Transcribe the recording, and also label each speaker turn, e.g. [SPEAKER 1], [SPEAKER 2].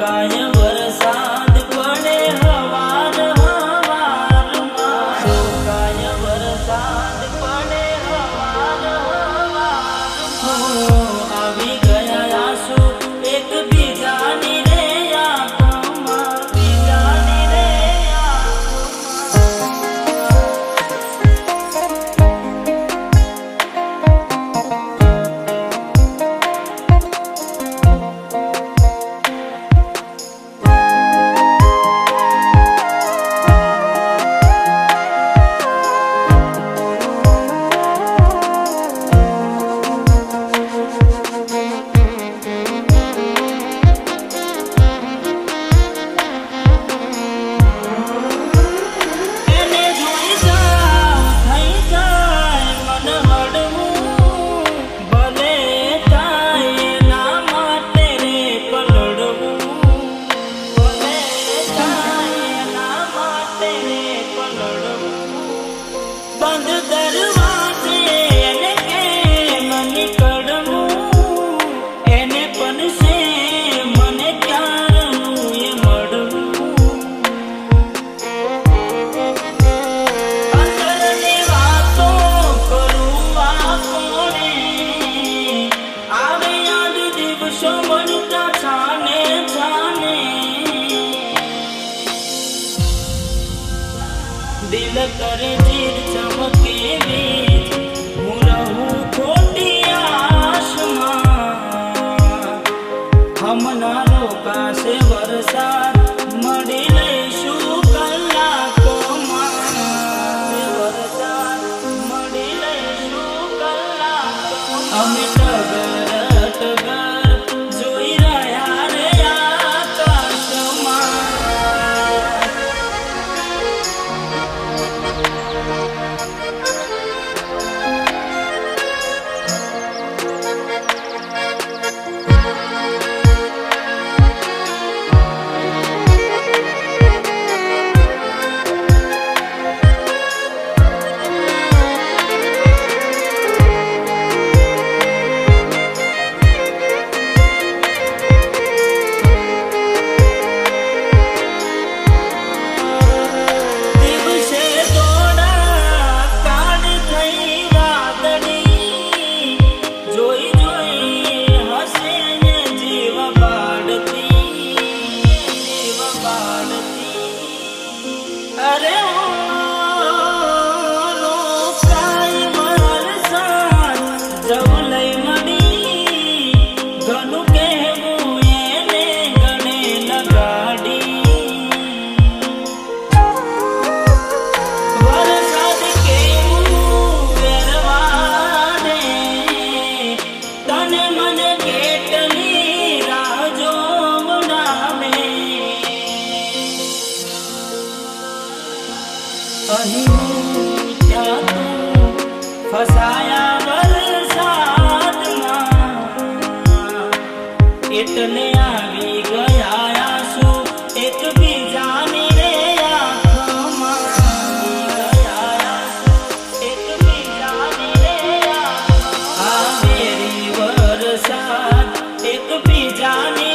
[SPEAKER 1] કાયમ दिल कर जीर चमके बीच मुरहू खोटी आसमां हम ना रोका से बरसात અહીં ક્યાં તું ફસાયા વરસાદમાં એટલે આવી ગયા આંસુ એકબીજાની રે એકબીજાની